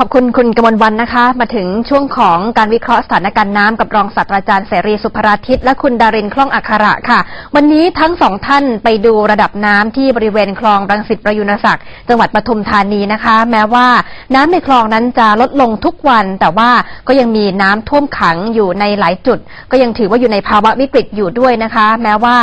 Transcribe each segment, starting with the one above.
ขอบคุณคุณกมลวันนะคะ มาถึงช่วงของการวิเคราะห์สถานการณ์น้ำกับรองศาสตราจารย์เสรีสุภราทิตและคุณดารินคล่องอัคระค่ะ วันนี้ทั้งสองท่านไปดูระดับน้ำที่บริเวณคลองรังสิตประยุนศักดิ์จังหวัดปทุมธานีนะคะ แม้ว่าน้ำในคลองนั้นจะลดลงทุกวัน แต่ว่าก็ยังมีน้ำท่วมขังอยู่ในหลายจุด ก็ยังถือว่าอยู่ในภาวะวิกฤตอยู่ด้วยนะคะ แม้ว่า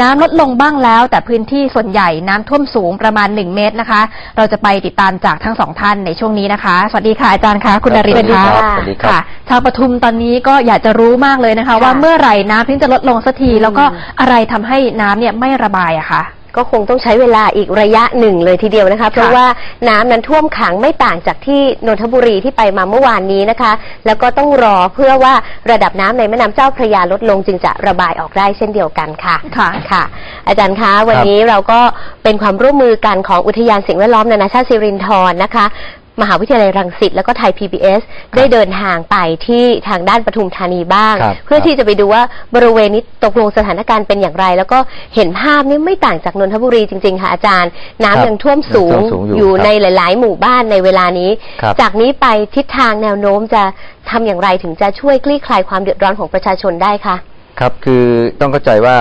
น้ำลดลงบ้างแล้ว แต่พื้นที่ส่วนใหญ่น้ำท่วมสูงประมาณ 1 เมตรนะคะ เราจะไปติดตามจากทั้งสองท่านในช่วงนี้นะคะวัสดีค่ะอาจารย์คะคุณดารินสวัสดีคะครับสวัสดีครับค่ะ ชาวปทุมตอนนี้ก็อยากจะรู้มากเลยนะคะ ว่าเมื่อไหร่น้ำถึงจะลดลงสักที แล้วก็อะไรทำให้น้ำเนี่ยไม่ระบายอะคะก็คงต้องใช้เวลาอีกระยะหนึ่งเลยทีเดียวนะคะ เพราะว่าน้ำนั้นท่วมขังไม่ต่างจากที่นนทบุรีที่ไปมาเมื่อวานนี้นะคะ แล้วก็ต้องรอเพื่อว่าระดับน้ำในแม่น้ำเจ้าพระยาลดลงจึงจะระบายออกได้เช่นเดียวกันค่ะค่ะค่ะ อาจารย์คะวันนี้เราก็เป็นความร่วมมือกันของอุทยานสิ่งแวดล้อมนานาชาติสิรินธรนะคะ มหาวิทยาลัยรังสิตแล้วก็ไทย PBS ได้เดินทางไปที่ทางด้านปทุมธานีบ้าง ครับเพื่อที่จะไปดูว่าบริเวณนี้ตกลงสถานการณ์เป็นอย่างไร แล้วก็เห็นภาพนี่ไม่ต่างจากนนทบุรีจริงๆค่ะอาจารย์ น้ำยังท่วมสูงยังท่วมสูงอยู่อยู่ครับในหลาย ๆ หมู่บ้านในเวลานี้ ครับ จากนี้ไปทิศทางแนวโน้มจะทำอย่างไรถึงจะช่วยคลี่คลายความเดือดร้อนของประชาชนได้คะ ครับคือต้องเข้าใจว่า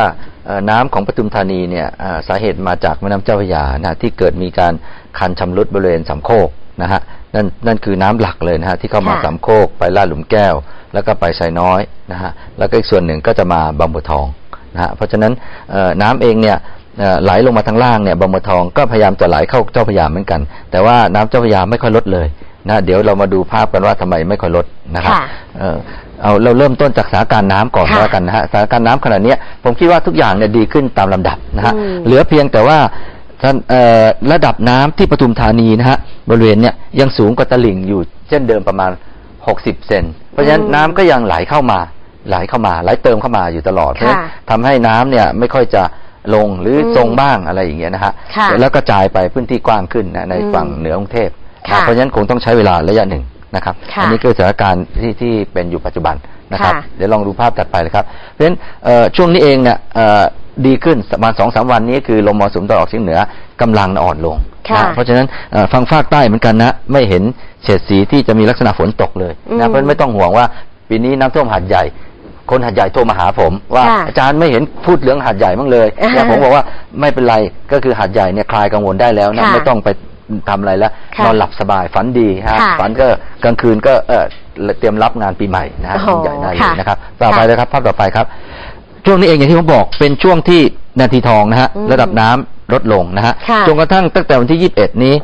เอ่อน้ำของปทุมธานีเนี่ยเอ่อสาเหตุมาจากแม่น้ำเจ้าพระยานะที่เกิดมีการคันชำรุดบริเวณสามโคก นะฮะนั่นนั่นคือน้ำหลักเลยนะฮะที่เข้ามาค่ะสามโคกไปลาดหลุมแก้ว แล้วก็ไปไซน้อยนะฮะแล้วก็อีกส่วนหนึ่งก็จะมาบางบัวทองนะฮะเพราะฉะนั้นเอ่อน้ำเองเนี่ยเอ่อไหลลงมาทางล่างเนี่ยบางบัวทองก็พยายามจะไหลเข้าเจ้าพระยาเหมือนกัน แต่ว่าน้ำเจ้าพระยาไม่ค่อยลดเลยนะเดี๋ยวเรามาดูภาพกันว่าทำไมไม่ค่อยลดนะครับค่ะเอ่อเอาเราเริ่มต้นจากสถานการณ์น้ำก่อนค่ะแล้วกันนะฮะสถานการณ์น้ำขณะเนี้ยผมคิดว่าทุกอย่างเนี่ยดีขึ้นตามลำดับนะฮะอืมเหลือเพียงแต่ว่าท่านเอ่อ ระดับน้ำที่ปทุมธานีนะฮะบริเวณเนี่ยยังสูงกว่าตลิ่งอยู่เช่นเดิมประมาณ 60 เซนเพราะฉะนั้นน้ำก็ยังไหลเข้ามาไหลเข้ามาไหลเติมเข้ามาอยู่ตลอดเพราะฉะนั้นทำให้น้ำเนี่ยไม่ค่อยจะลงหรืออมทรงบ้างอะไรอย่างเงี้ยนะฮะค่ะแล้วก็จ่ายไปพื้นที่กว้างขึ้นนะในอืมฝั่งเหนือกรุงเทพค่ะนะเพราะฉะนั้นคงต้องใช้เวลาระยะหนึ่งนะครับค่ะอันี้คือสถานการณ์ที่ที่เป็นอยู่ปัจจุบันนะครับค่ะเดี๋ยวลองดูภาพถัดไปเลยครับ เพราะฉะนั้นเอ่อช่วงนี้เองเนี่ยเอ่อ ดีขึ้นประมาณสองสามวันนี้คือลมมรสุมตะวันออกเฉียงเหนือกำลังอ่อนลงค่ะนะเพราะฉะนั้นเอ่อฟังภาคใต้เหมือนกันนะไม่เห็นเฉดสีที่จะมีลักษณะฝนตกเลยอืมนะเพราะฉะนั้นไม่ต้องห่วงว่าปีนี้น้ำท่วมหาดใหญ่คนหาดใหญ่โทรมาหาผมว่าค่ะอาจารย์ไม่เห็นพูดเรื่องหาดใหญ่บ้างเลยเนี่ยผมบอกว่าไม่เป็นไรก็คือหาดใหญ่เนี่ยคลายกังวลได้แล้วนะค่ะไม่ต้องไปทำอะไรแล้วค่ะนอนหลับสบายฝันดีฮะค่ะฝันก็กลางคืนก็เออเตรียมรับงานปีใหม่นะฮะโอ้โหยิ่งใหญ่ได้เลยค่ะนะครับต่อไปค่ะเลยครับภาพต่อไปครับ ช่วงนี้เองอย่างที่ผมบอกเป็นช่วงที่นาทีทองนะฮะอืมระดับน้ำลดลงนะฮะค่ะจนกระทั่งตั้งแต่วันที่ 21 นี้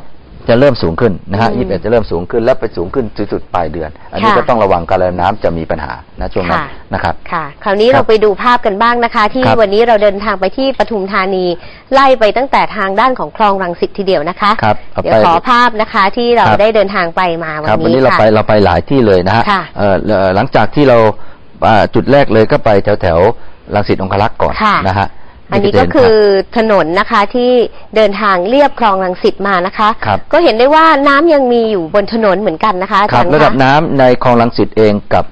จะเริ่มสูงขึ้นนะฮะอืม21 จะเริ่มสูงขึ้นแล้วไปสูงขึ้นสุดๆปลายเดือน อันนี้ค่ะก็ต้องระวังการระบายน้ำจะมีปัญหานะช่วงนั้นค่ะนะครับค่ะ คราวนี้ครับเราไปดูภาพกันบ้างนะคะ ที่ครับวันนี้เราเดินทางไปที่ปทุมธานี ไล่ไปตั้งแต่ทางด้านของคลองรังสิตทีเดียวนะคะครับเอาเดี๋ยวไปขอภาพนะคะที่เราครับได้เดินทางไปมาวันครับวันนี้นี้เราค่ะไปเราไปหลายที่เลยนะฮะค่ะเอ่อเอ่อหลังจากที่เราอ่าจุดแรกเลยก็ไปแถวแถว ๆรังสิตองคลักษ์ก่อนค่ะนะฮะอันนี้ก็คือถนนนะคะที่เดินทางเรียบคลองรังสิตมานะคะครับก็เห็นได้ว่าน้ำยังมีอยู่บนถนนเหมือนกันนะคะอาครัจาบรย์ระดับคะน้ำในคลองลังสิตเองกับ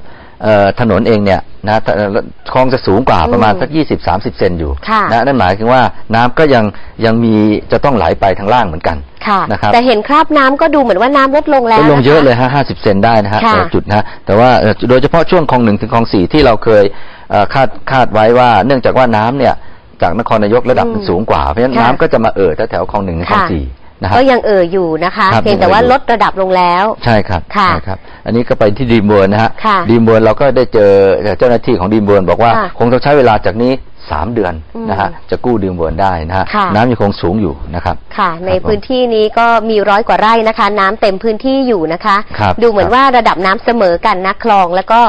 เอ่อถนนเองเนี่ยนะเอ่อคลองจะสูงกว่าประมาณอืมสักยี่สิบสามสิบเซนอยู่ค่ะนะนั่นหมายถึงว่าน้ำก็ยังยังมีจะต้องไหลไปทางล่างเหมือนกันค่ะนะครับแต่เห็นคราบน้ำก็ดูเหมือนว่าน้ำลดลงแล้วก็ลงเยอะนคเลยฮะห้าสิบเซนได้นะฮะค่ะแต่ละจุดนะฮะแต่ว่าเอ่อโดยเฉพาะช่วงคลองหนึ่งถึงคลองสี่ที่เราเคยเอ่อ คาดคาดไว้ว่า เนื่องจากว่าน้ำเนี่ย จากนครนายกระดับอืมมันสูงกว่าเพราะฉะนั้นค่ะน้ำก็จะมาเอ่อแถวๆคลองหนึ่งถึงคลองค่ะสี่นะฮะก็ยังเอ่ออยู่นะคะครับเพียงแต่ว่ายังเอ่ออยู่ลดระดับลงแล้ว ใช่ครับค่ะใช่ครับ อันนี้ก็ไปที่ดีมเวิร์นะฮะค่ะดีมเวิร์เราก็ได้เจอเจ้าหน้าที่ของดีมเวิร์บอกว่าค่ะคงต้องใช้เวลาจากนี้ สามเดือนอืมนะฮะจะกู้ดีมเวิร์ได้นะฮะค่ะน้ำยังคงสูงอยู่นะครับค่ะ ในครับผมพื้นที่นี้ก็มีร้อยกว่าไร่นะคะ น้ำเต็มพื้นที่อยู่นะคะครับดูเหมือนครับว่าระดับน้ำเสมอกันนะคลองแล้วก็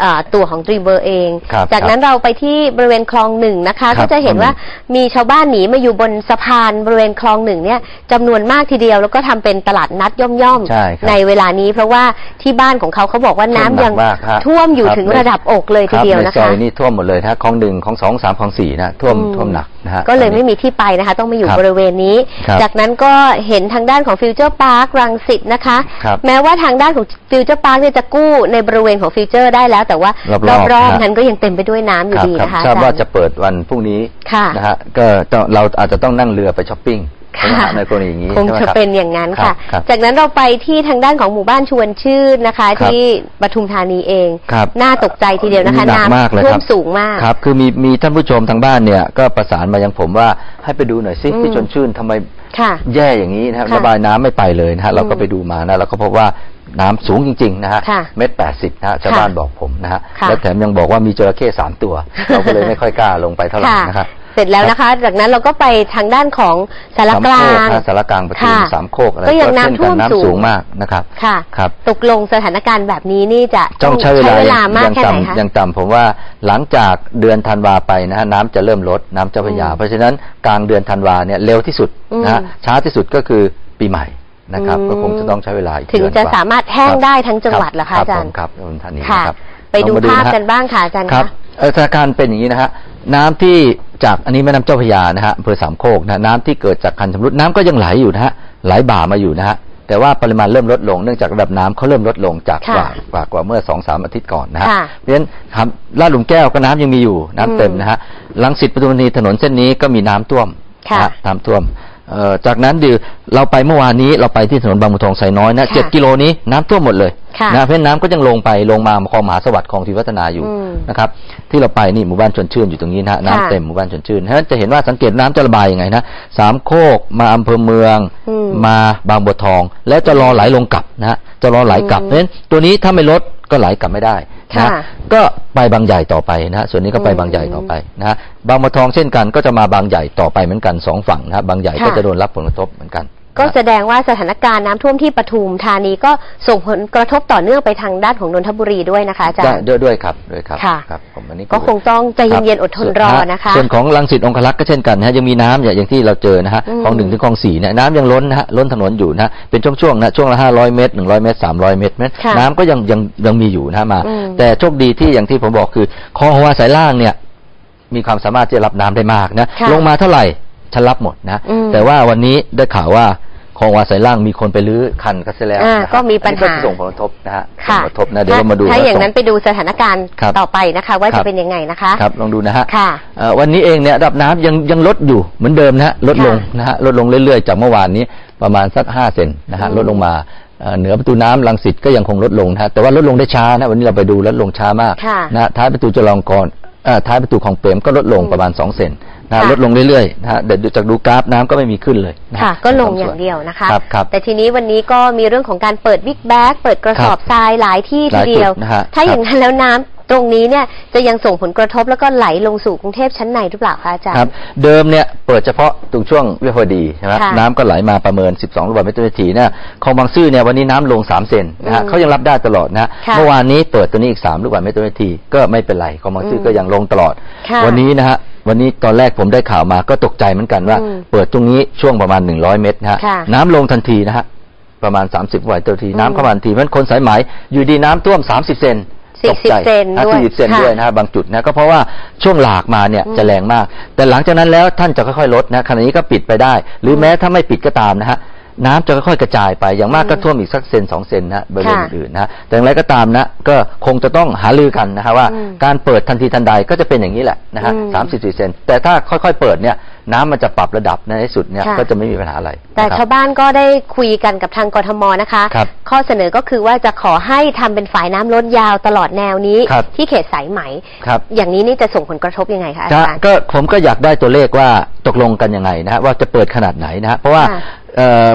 เอ่อตัวของดรีเวอร์เองครับจากนั้นเราไปที่บริเวณคลองหนึ่งนะคะครัก็บจะเห็นคลองหนึ่งว่ามีชาวบ้านหนีมาอยู่บนสะพานบริเวณคลองหนึ่งเนี่ยจำนวนมากทีเดียวแล้วก็ทำเป็นตลาดนัดย่อมใช่ครับในเวลานี้ เพราะว่าที่บ้านของเขาเขาบอกว่าน้ำยังท่วมหนักมากฮะท่วมอยู่ครับถึงในระดับอกเลยคทีรับเดียวในนะซอคะยนี่ท่วมหมดเลยนะคลองหนึ่งคลองสองสามคลองสี่นะท่วมอืม ท่วมหนักนะฮะก็เลยตอนไม่นี้ มีที่ไปนะคะ ต้องมาอยู่ครับบริเวณนี้ ครับจากนั้นก็เห็นทางด้านของฟิวเจอร์พาร์ครังสิตนะคะ ครับแม้ว่าทางด้านของฟิวเจอร์พาร์คเนี่ยจะกู้ในบริเวณของฟิวเจอร์ได้แล้ว แต่ว่ารอบๆรอบนะฮะ ๆนั้นก็ยังเต็มไปด้วยน้ำอยู่ครับดีครับนะคะทราบว่าอจจะเปิดวันพรุ่งนี้ค่ะ นะฮะก็ต้องเราอาจจะต้องนั่งเรือไปช้อปปิ้ง ใช่ไหมฮะในกรณีอย่างนี้คงใช่ไหมจะรับเป็นอย่างนั้นค่ะรับจากนั้นเราไปที่ทางด้านของหมู่บ้านชวนชื่นนะคะครับที่ปทุมธานีเองครับน่าตกใจทีเดียวนะคะหนักมากเลยท่ควรัมบสูงมากครับ คือมีมีท่านผู้ชมทางบ้านเนี่ยก็ประสานมายังผมว่าให้ไปดูหน่อยซิอืมที่ชวนชื่นทำไมค่ะแย่อย่างนี้นะครับค่ะระบายน้ำไม่ไปเลยนะฮะเราก็อืมไปดูมานะเราก็พบว่าน้ำสูงจริง ๆ นะฮะค่ะเมตรแปดสิบนะฮะชาวบ้านบอกผมนะฮะค่ะแล้วแถมยังบอกว่ามีจระเข้สามตัว เราก็เลยไม่ค่อยกล้าลงไปเท่าไหร่ค่ะนะครับ เสร็จแล้วนะคะ จากนั้นเราก็ไปทางด้านของสารกลางสมโคนะสารกลางปทุมค่ะสามโคกอะไรก็ยังเช่น้ำท่วมกัสูงน้ำสูงมากนะครับ ค่ะครับตกลงสถานการณ์แบบนี้นี่จะต้องใช้เวลาลามากยังแค่ไหนคะต่ำยังต่ำผมว่าหลังจากเดือนธันวาไปนะฮะน้ำจะเริ่มลดน้ำเจ้าพระยาอืมเพราะฉะนั้นกลางเดือนธันวาเนี่ยเร็วที่สุดนะฮะอืมช้าที่สุดก็คือปีใหม่นะครับอืมก็คงจะต้องใช้เวลาอีกถึงเดือนจะกว่สามารถแห้งครับได้ทั้งจังหวัดเหรอคะอาจารย์ครับผมครับปทุมธานีค่ะนะครับไปดูลองมภาพะฮะกันบ้างค่ะอาจารย์ครับคะเอ่อสถานการณ์เป็นอย่างนี้นะฮะ น้ำที่จากอันนี้แม่น้ำเจ้าพระยานะฮะอำเภอสามโคกนะน้ำที่เกิดจากคันชำรุดน้ำก็ยังไหลอยู่นะฮะไหลบ่ามาอยู่นะฮะแต่ว่าปริมาณเริ่มลดลงเนื่องจากระดับน้ำเขาเริ่มลดลงจากกค่ะว่ากว่ากว่าเมื่อสองสามอาทิตย์ก่อนนะฮะค่ะเพราะฉะนั้นครับลาดหลุมแก้วก็น้ำยังมีอยู่น้ำเต็มนะฮะลังสิตปทุมธานีถนนเส้นนี้ก็มีน้ำท่วมค่ะนะฮะน้ำท่วมเอ่อ จากนั้นดิเราไปเมื่อวานนี้เราไปที่ถนนบางบัวทองไซน้อยนะค่ะเจ็ดกิโลนี้น้ำท่วมหมดเลยค่ะนะเพราะฉะนั้นน้ำก็ยังลงไปลงมาคลองมหาสวัสดิ์คลองทีวัฒนาอยู่อืมนะครับ ที่เราไปนี่หมู่บ้านชวนชื่นอยู่ตรงนี้นะฮะค่ะน้ำเต็มหมู่บ้านชวนชื่นเพราะฉะนั้นจะเห็นว่าสังเกตน้ำจะระบายยังไงนะสามโคกมาอำเภอเมืองอืมมาบางบัวทอง แล้วจะรอไหลลงกลับนะฮะจะรอไหลกลับอืมเพราะฉะนั้นตัวนี้ถ้าไม่ลดก็ไหลกลับไม่ได้ นะค่ะก็ไปบางใหญ่ต่อไปนะฮะส่วนนี้ก็ไปอืมบางใหญ่ต่อไปนะฮะบางบัวทองเช่นกันก็จะมาบางใหญ่ต่อไปเหมือนกันสองฝั่งนะฮะบางใหญ่ก็ค่ะจะโดนรับผลกระทบเหมือนกัน ก็นะแสดงว่าสถานการณ์น้ำท่วมที่ปทุมธานีก็ส่งผลกระทบต่อเนื่องไปทางด้านของนนทบุรีด้วยนะคะอาจารได้ย์ด้วยด้วยครับด้วยครับค่ะครับผมอันนี้ก็คงต้องใจเย็นๆอดทนรอนะคะส่วนของลังสิตองคลักษ์ก็เช่นกันนะฮะยังมีน้ำอย่างอย่างที่เราเจอนะฮะอืมคลองหนึ่งถึงคลองสี่เนี่ยน้ำยังล้นนะฮะล้นถนนอยู่นะฮะเป็นช่วงๆนะช่วงละห้าร้อยเมตรหนึ่งร้อยเมตรสามร้อยเมตรค่ะน้ำก็ยังยังยังมีอยู่นะฮะมาอืมแต่โชคดีที่อย่างที่ผมบอกคือคลองหัวสายล่างเนี่ยมีความสามารถที่จะรับน้ำได้มากนะค่ะลงมาเท่าไหร่ฉันรับหมดนะอืมแต่ว่าวันนี้ได้ข่าวว่า คลองวาสายล่างมีคนไปรื้อคันกันเสียแล้วอ่านะฮะก็มีปัญหา อันนี้ก็ส่งผลกระทบนะฮะส่งค่ะผลกระทบนะเดี๋ยวเรามาดูถ้าอย่างว่นั้นไปดูสถานการณ์ครับต่อไปนะคะ ว่าครัจะบ เป็นยังไงนะคะ ครับลองดูนะฮะค่ะเอ่อวันนี้เองเนี่ยระดับน้ำยังยังลดอยู่เหมือนเดิมนะฮะลดลงค่ะนะฮะลดลงเรื่อยๆ จากเมื่อวานนี้ประมาณสักห้าเซนนะฮะอืมลดลงมาเอ่อเหนือประตูน้ำลังสิตก็ยังคงลดลงนะฮะแต่ว่าลดลงได้ช้านะวันนี้เราไปดูลดลงช้ามากค่ะ นะฮะท้ายประตูจรองกรเอ่อท้ายประตูของเปรมก็ลดลงอืมประมาณสองเซน นะฮะค่ะลดลงเรื่อยๆนะฮะเดี๋ยวดูจากดูกราฟน้ำก็ไม่มีขึ้นเลยนฮค่ะ ก็ลงในอควมย่างเดียวนะคะครับครับแต่ทีนี้วันนี้ก็มีเรื่องของการเปิดบิ๊กแบ็กเปิดกระสอบครับทรายหลายที่หทีลายจุดเดียวนะฮะถ้าครับอย่างนั้นแล้วน้ำตรงนี้เนี่ยจะยังส่งผลกระทบแล้วก็ไหลลงสู่กรุงเทพชั้นในหรือเปล่าคะอาจารย์ครับเดิมเนี่ยเปิดเฉพาะตรงช่วงวิภาวดีใช่ไหมค่ะน้ำก็ไหลมาประเมิน 12ลูกบาศก์เมตรต่อนาทีเนี่ยคลองบางซื่อเนี่ยวันนี้น้ำลง 3 เซนนะฮะอืมเขายังรับได้ตลอดนะค่ะเมื่อวานนี้เปิดตัวนี้อีก 3 ลูกบาศก์เมตรต่อนาทีก็ไม่เป็นไรคลองบางซื่ออมก็ยังลงตลอดค่ะวันนี้นะฮะ วันนี้ตอนแรกผมได้ข่าวมาก็ตกใจเหมือนกันว่าอืมเปิดตรงนี้ช่วงประมาณ100เมตรนะฮะค่ะน้ำลงทันทีนะฮะประมาณ30วัตต์ต่อนาทีอืมน้ำเข้ามาทันทีเพราะฉะนั้นคนสายไหมอยู่ดีน้ำท่วม30เซน40ตกใจเซนอะด้วย40เซนค่ะด้วยนะฮะบางจุดนะก็เพราะว่าช่วงหลากมาเนี่ยอืมจะแรงมาก แต่หลังจากนั้นแล้วท่านจะค่อยๆลดนะขณะนี้ก็ปิดไปได้ หรือแม้ถ้าไม่ปิดก็ตามนะฮะ น้ำจะค่อยๆกระจายไปอย่างมากก็ท่วมอีกสักเซนสองเซนนะฮะบริเวณค่ะอื่นๆนะฮะแต่อย่างไรก็ตามนะก็คงจะต้องหาลือกันนะฮะว่าอืมการเปิดทันทีทันใดก็จะเป็นอย่างนี้แหละนะฮะอืมสามสิบสี่เซนแต่ถ้าค่อยๆเปิดเนี่ยน้ำมันจะปรับระดับในที่สุดเนี่ยค่ะก็จะไม่มีปัญหาอะไร แต่นะครับชาวบ้านก็ได้คุยกันกับทางกทมนะคะครับข้อเสนอก็คือว่าจะขอให้ทำเป็นฝายน้ำล้นยาวตลอดแนวนี้ครับที่เขตสายไหมครับอย่างนี้นี่จะส่งผลกระทบยังไงคะอาจะจารย์ก็ผมก็อยากได้ตัวเลขว่าตกลงกันยังไงนะฮะว่าจะเปิดขนาดไหนนะฮะเพราะว่าค่ะเอ่อ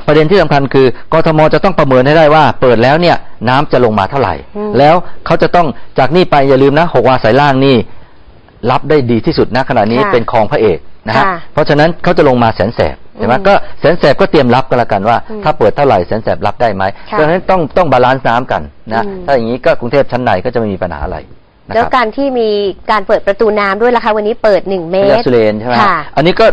ประเด็นที่สำคัญคือกทมจะต้องประเมินให้ได้ว่า เปิดแล้วเนี่ยน้ำจะลงมาเท่าไหร่อืมแล้วเขาจะต้องจากนี่ไปอย่าลืมนะหกวาสายล่างนี่รับได้ดีที่สุดนะขณะนี้ค่ะเป็นคลองพระเอกนะฮะค่ะเพราะฉะนั้นเขาจะลงมาแสนแสบใช่ไหมอืมก็แสนแสบก็เตรียมรับกันละกันว่าอืมถ้าเปิดเท่าไหร่แสนแสบรับได้ไหมค่ะเพราะฉะนั้นต้องต้องบาลานซ์น้ำกันนะอืมถ้าอย่างนี้ก็กรุงเทพชั้นในก็จะไม่มีปัญหาอะไรนะแล้วครับการที่มีการเปิดประตูน้ำด้วยล่ะคะวันนี้เปิดหนึ่งเมพตญารสุเรนใช่ไหมฮะค่ะอันนี้ก็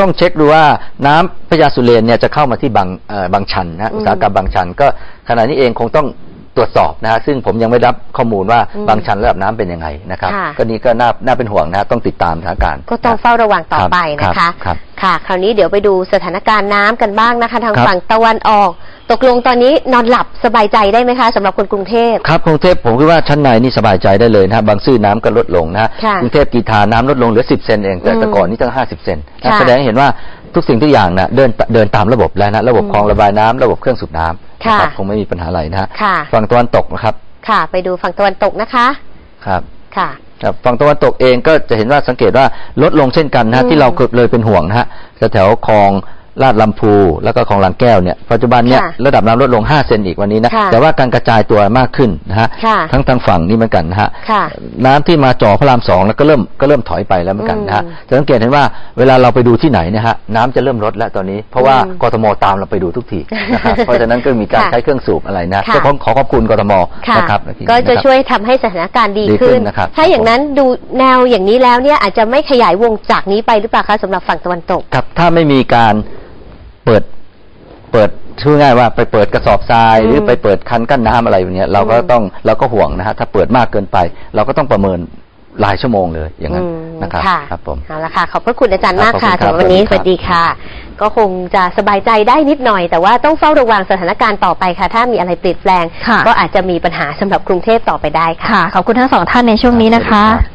ต้องเช็คดูว่าน้ำพญาสุเรนเนี่ยจะเข้ามาที่บางเอ่อบางชันนะอืมอุตสาหกรรมบางชัน ก็ขณะนี้เองคงต้องตรวจสอบนะฮะซึ่งผมยังไม่รับข้อมูลว่าอืมบางชันระดับน้ำเป็นยังไงนะครับค่ะก็นี้ก็น่าน่าเป็นห่วงนะฮะต้องติดตามสถานการณ์ก็ต้องเฝ้าระวังต่อไปนะคะครับค่ะ คราวนี้เดี๋ยวไปดูสถานการณ์น้ำกันบ้างนะคะ ทางครับฝั่งตะวันออก ตกลงตอนนี้นอนหลับสบายใจได้ไหมคะสำหรับคนกรุงเทพครับกรุงเทพผมคิดว่าชั้นในนี่สบายใจได้เลยนะฮะบางซื่อน้ำก็ลดลงนะฮะค่ะกรุงเทพกีทาน้ำลดลงเหลือ10เซนเองแต่อืมแต่ก่อนนี่ตั้ง50เซนนะค่ะแสดงให้เห็นว่าทุกสิ่งทุกอย่างนะเดินเดินตามระบบแล้วนะระบบอืมคลองระบายน้ำระบบเครื่องสูบน้ำค่ะนะครับคงไม่มีปัญหาอะไรนะฮะค่ะฝั่งตะวันตกนะครับ ค่ะ ไปดูฝั่งตะวันตกนะคะครับค่ะครับฝั่งตะวันตกเองก็จะเห็นว่าสังเกตว่าลดลงเช่นกันนะฮะอืมที่เราเกือบเลยเป็นห่วงนะฮะแถวๆคลอง ลาดลำพูแล้วก็คลองลางแก้วเนี่ยปัจจุบันเนี่ยค่ะระดับน้ำลดลง 5 เซนอีกวันนี้นะค่ะแต่ว่าการกระจายตัวมากขึ้นนะฮะค่ะทั้งทางฝั่งนี้เหมือนกันนะฮะค่ะน้ำที่มาจ่อพระรามสองแล้วก็เริ่มก็เริ่มถอยไปแล้วเหมือนกันนะฮะอืมจะสังเกตเห็นว่าเวลาเราไปดูที่ไหนเนะฮะน้ำจะเริ่มลดแล้วตอนนี้ เพราะว่าอืมกทมตามเราไปดูทุกทีนะครับเพราะฉะนั้นก็มีการค่ะใช้เครื่องสูบอะไรนะค่ะก็ขอขอขอบคุณกทมค่ะนะครับก็จะนครับช่วยทำให้สถานการณ์ดีดีขึ้ขึ้นนะครับถ้าอย่างนั้นดูแนวอย่างนี้แล้วเนี่ยอาจจะไม่ขยายวงจากนี้ไปหรือเปล่าคะสำหรับฝั่งตะวันตกครับถ้าไม่มีการ เปิดเปิดชื่อง่ายว่าไปเปิดกระสอบทรายอืมหรือไปเปิดคันกั้นน้ำอะไรอย่างเงี้ยเราก็อืมต้องเราก็ห่วงนะฮะถ้าเปิดมากเกินไป เราก็ต้องประเมินรายชั่วโมงเลยอย่างนั้นอืมนะครับค่ะครับผมเอาละค่ะขอบพระคุณอาจารย์ครับมากค่ะขอบคุณครับสำหรับวันนี้สสวัสวัสดีดีครัค่ะบก็คงจะสบายใจได้นิดหน่อย แต่ว่าต้องเฝ้าระวังสถานการณ์ต่อไปค่ะ ถ้ามีอะไรเปลี่ยนแปลงค่ะก็อาจจะมีปัญหาสำหรับกรุงเทพต่อไปได้ค่ะค่ะขอบคุณทั้งสองท่านในช่วงนี้นะคะครับ